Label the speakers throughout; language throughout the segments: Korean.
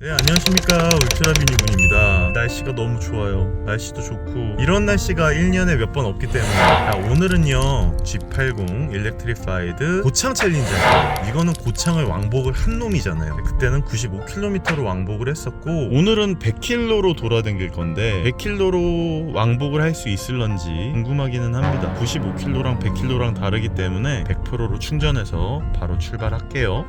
Speaker 1: 네 안녕하십니까. 울트라비니군입니다. 날씨가 너무 좋아요. 날씨도 좋고. 이런 날씨가 1년에 몇 번 없기 때문에. 자, 오늘은요 G80 일렉트리파이드 고창 챌린저 이거는 고창을 왕복을 한 놈이잖아요. 그때는 95km로 왕복을 했었고 오늘은 100km로 돌아다닐 건데 100km로 왕복을 할 수 있을런지 궁금하기는 합니다. 95km랑 100km랑 다르기 때문에 100%로 충전해서 바로 출발할게요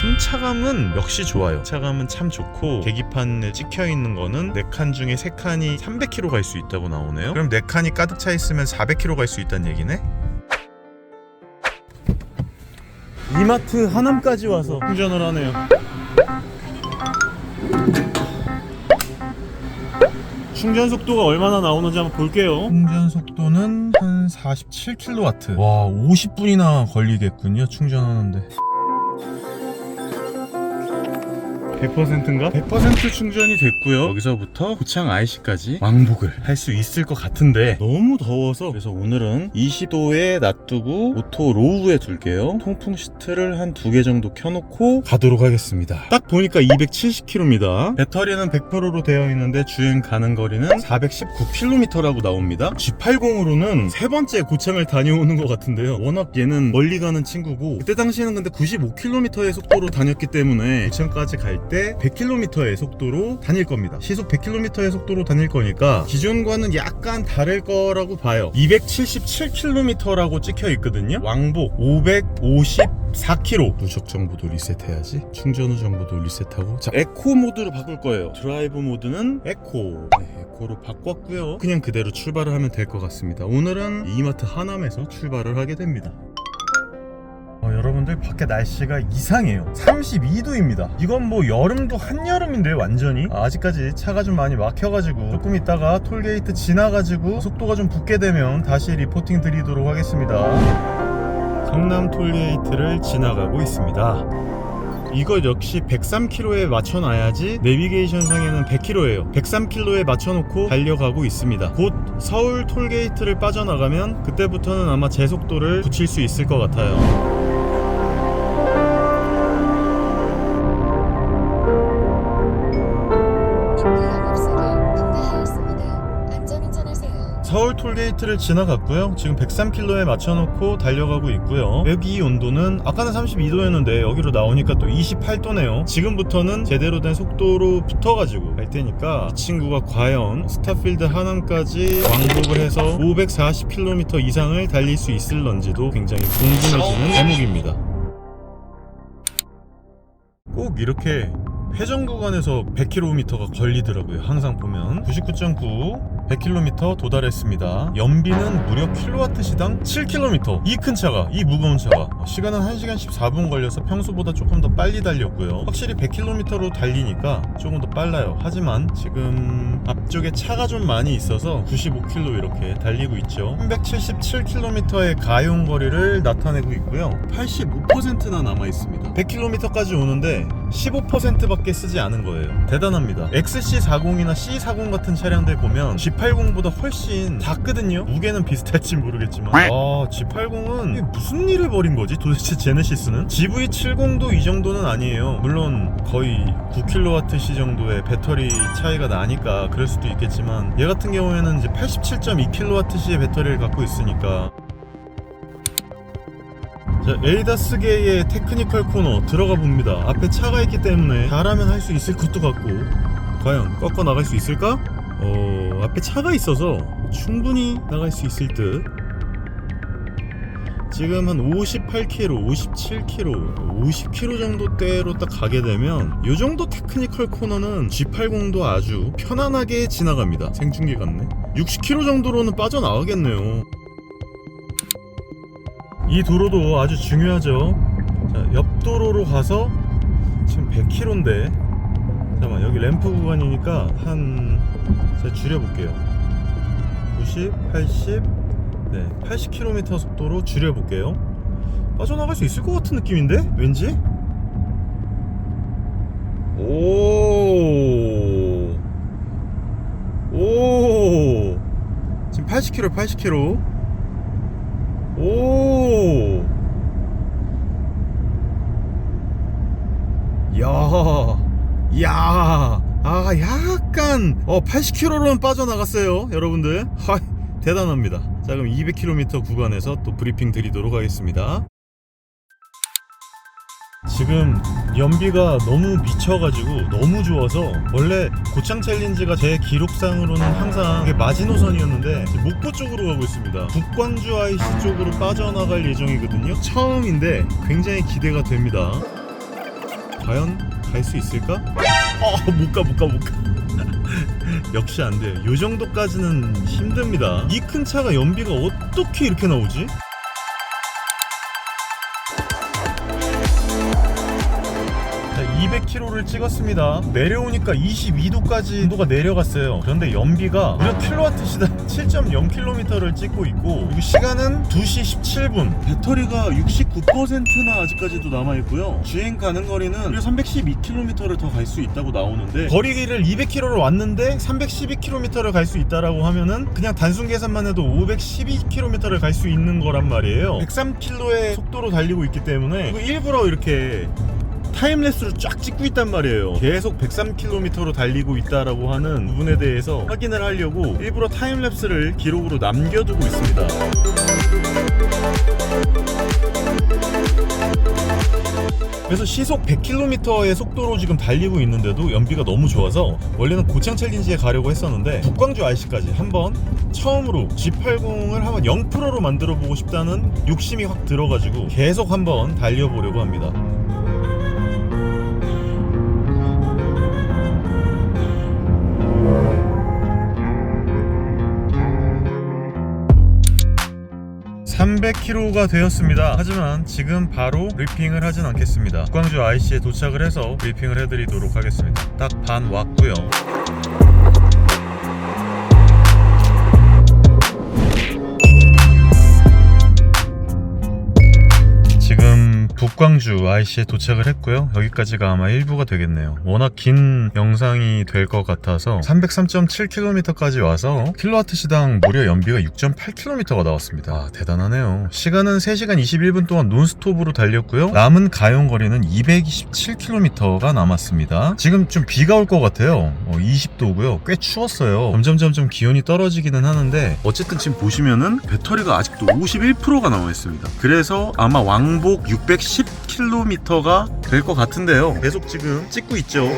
Speaker 1: 승차감은 역시 좋아요. 차감은 참 좋고 계기판에 찍혀 있는 거는 4칸 중에 3칸이 300km 갈 수 있다고 나오네요. 그럼 4칸이 가득 차 있으면 400km 갈 수 있다는 얘기네? 이마트 하남까지 와서 충전을 하네요. 충전 속도가 얼마나 나오는지 한번 볼게요. 충전 속도는 한 47kW. 와, 50분이나 걸리겠군요. 충전하는데. 100%인가? 100% 충전이 됐고요. 여기서부터 고창 IC까지 왕복을 할 수 있을 것 같은데 너무 더워서 그래서 오늘은 20도에 놔두고 오토 로우에 둘게요. 통풍 시트를 한 두 개 정도 켜놓고 가도록 하겠습니다. 딱 보니까 270km입니다. 배터리는 100%로 되어 있는데 주행 가는 거리는 419km라고 나옵니다. G80으로는 세 번째 고창을 다녀오는 것 같은데요. 워낙 얘는 멀리 가는 친구고 그때 당시에는 근데 95km의 속도로 다녔기 때문에 고창까지 갈때 100km의 속도로 다닐 겁니다. 시속 100km의 속도로 다닐 거니까 기존과는 약간 다를 거라고 봐요. 277km라고 찍혀 있거든요. 왕복 554km. 누적 정보도 리셋해야지. 충전 후 정보도 리셋하고. 자, 에코 모드로 바꿀 거예요. 드라이브 모드는 에코. 네, 에코로 바꿨고요. 그냥 그대로 출발을 하면 될 것 같습니다. 오늘은 이마트 하남에서 출발을 하게 됩니다. 어, 여러분들 밖에 날씨가 이상해요. 32도입니다. 이건 뭐 여름도 한여름인데 완전히? 아, 아직까지 차가 좀 많이 막혀가지고 조금 있다가 톨게이트 지나가지고 속도가 좀 붙게 되면 다시 리포팅 드리도록 하겠습니다. 성남 톨게이트를 지나가고 있습니다. 이거 역시 103km에 맞춰놔야지 내비게이션 상에는 100km예요. 103km에 맞춰놓고 달려가고 있습니다. 곧 서울 톨게이트를 빠져나가면 그때부터는 아마 제 속도를 붙일 수 있을 것 같아요 서울 톨게이트를 지나갔고요. 지금 103km에 맞춰놓고 달려가고 있고요. 여기 온도는 아까는 32도였는데 여기로 나오니까 또 28도네요. 지금부터는 제대로 된 속도로 붙어가지고 갈 테니까 이 친구가 과연 스타필드 하남까지 왕복을 해서 540km 이상을 달릴 수 있을런지도 굉장히 궁금해지는 대목입니다. 꼭 이렇게 회전 구간에서 100km가 걸리더라고요. 항상 보면 99.9 100km 도달했습니다. 연비는 무려 킬로와트 시당 7km. 이 큰 차가, 이 무거운 차가 시간은 1시간 14분 걸려서 평소보다 조금 더 빨리 달렸고요. 확실히 100km로 달리니까 조금 더 빨라요. 하지만 지금 앞쪽에 차가 좀 많이 있어서 95km 이렇게 달리고 있죠. 377km의 가용 거리를 나타내고 있고요. 85%나 남아 있습니다. 100km까지 오는데 15%밖에 쓰지 않은 거예요. 대단합니다. XC40이나 C40 같은 차량들 보면 G80보다 훨씬 작거든요. 무게는 비슷할지 모르겠지만 아 G80은 이게 무슨 일을 벌인 거지? 도대체 제네시스는? GV70도 이 정도는 아니에요. 물론 거의 9kWh 정도의 배터리 차이가 나니까 그럴 수도 있겠지만 얘 같은 경우에는 이제 87.2kWh의 배터리를 갖고 있으니까 자, 에이다스계의 테크니컬 코너 들어가 봅니다. 앞에 차가 있기 때문에 잘하면 할 수 있을 것도 같고 과연 꺾어 나갈 수 있을까? 어, 앞에 차가 있어서 충분히 나갈 수 있을 듯. 지금 한 58km, 57km, 50km 정도대로 딱 가게 되면 이 정도 테크니컬 코너는 G80도 아주 편안하게 지나갑니다. 생중계 같네. 60km 정도로는 빠져나가겠네요. 이 도로도 아주 중요하죠. 자, 옆 도로로 가서 지금 100km인데 잠깐만 여기 램프 구간이니까 한 제가 줄여볼게요. 90, 80, 네 80km 속도로 줄여볼게요. 빠져나갈 수 있을 것 같은 느낌인데 왠지? 오, 오, 지금 80km, 80km. 오! 야, 이야, 아, 약간, 어, 80km로는 빠져나갔어요. 여러분들. 하, 대단합니다. 자, 그럼 200km 구간에서 또 브리핑 드리도록 하겠습니다. 지금 연비가 너무 미쳐가지고 너무 좋아서 원래 고창 챌린지가 제 기록상으로는 항상 마지노선이었는데 목포 쪽으로 가고 있습니다. 북광주 IC 쪽으로 빠져나갈 예정이거든요. 처음인데 굉장히 기대가 됩니다. 과연 갈 수 있을까? 어, 못 가, 못 가, 못 가. 역시 안 돼요. 요 정도까지는 힘듭니다. 이 큰 차가 연비가 어떻게 이렇게 나오지? 자, 200km를 찍었습니다. 내려오니까 22도까지 온도가 내려갔어요. 그런데 연비가 무려 킬로와트 시당 7.0km를 찍고 있고 그리고 시간은 2시 17분. 배터리가 69%나 아직까지도 남아 있고요. 주행 가능 거리는 무려 312km를 더 갈 수 있다고 나오는데 거리를 200km를 왔는데 312km를 갈 수 있다라고 하면은 그냥 단순 계산만 해도 512km를 갈 수 있는 거란 말이에요. 103km의 속도로 달리고 있기 때문에 일부러 이렇게 타임레스로 쫙 찍고 있단 말이에요. 계속 103km로 달리고 있다라고 하는 부분에 대해서 확인을 하려고 일부러 타임랩스를 기록으로 남겨두고 있습니다. 그래서 시속 100km의 속도로 지금 달리고 있는데도 연비가 너무 좋아서 원래는 고창 챌린지에 가려고 했었는데 북광주 IC까지 한번 처음으로 G80을 한번 0%로 만들어 보고 싶다는 욕심이 확 들어가지고 계속 한번 달려보려고 합니다. (300km가) 되었습니다. 하지만 지금 바로 브리핑을 하진 않겠습니다. 북광주 IC에 도착을 해서 브리핑을 해드리도록 하겠습니다. 딱 반 왔고요 북광주 IC에 도착을 했고요. 여기까지가 아마 1부가 되겠네요. 워낙 긴 영상이 될 것 같아서 303.7km까지 와서 킬로와트 시당 무려 연비가 6.8km가 나왔습니다. 아, 대단하네요. 시간은 3시간 21분 동안 논스톱으로 달렸고요. 남은 가용 거리는 227km가 남았습니다. 지금 좀 비가 올 것 같아요. 20도고요. 꽤 추웠어요. 점점 점점 기온이 떨어지기는 하는데 어쨌든 지금 보시면은 배터리가 아직도 51%가 남아 있습니다. 그래서 아마 왕복 610km가 될 것 같은데요. 계속 지금 찍고 있죠.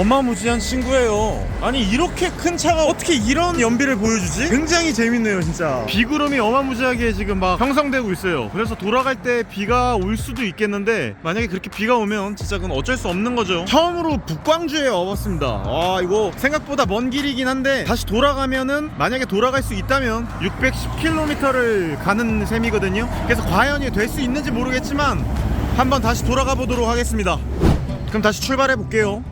Speaker 1: 어마무지한 친구예요. 아니 이렇게 큰 차가 어떻게 이런 연비를 보여주지? 굉장히 재밌네요, 진짜. 비구름이 어마무지하게 지금 막 형성되고 있어요. 그래서 돌아갈 때 비가 올 수도 있겠는데 만약에 그렇게 비가 오면 진짜 그건 어쩔 수 없는 거죠. 처음으로 북광주에 와봤습니다. 와 이거 생각보다 먼 길이긴 한데 다시 돌아가면은 만약에 돌아갈 수 있다면 610km를 가는 셈이거든요. 그래서 과연 될 수 있는지 모르겠지만 한번 다시 돌아가 보도록 하겠습니다. 그럼 다시 출발해 볼게요.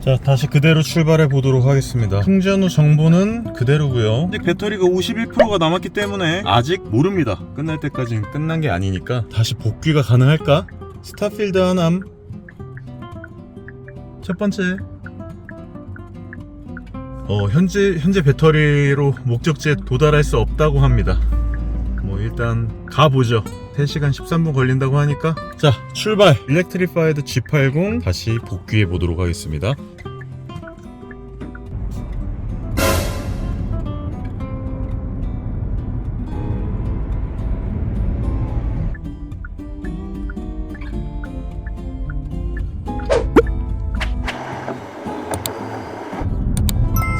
Speaker 1: 자 다시 그대로 출발해 보도록 하겠습니다. 충전 후 정보는 그대로고요. 아직 배터리가 51%가 남았기 때문에 아직 모릅니다. 끝날 때까지는 끝난 게 아니니까. 다시 복귀가 가능할까? 스타필드 하남. 첫 번째. 어 현재 현재 배터리로 목적지에 도달할 수 없다고 합니다. 뭐 일단 가보죠 3시간 13분 걸린다고 하니까. 자 출발. 일렉트리파이드 G80 다시 복귀해 보도록 하겠습니다.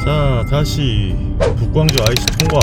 Speaker 1: 자 다시 북광주 IC 통과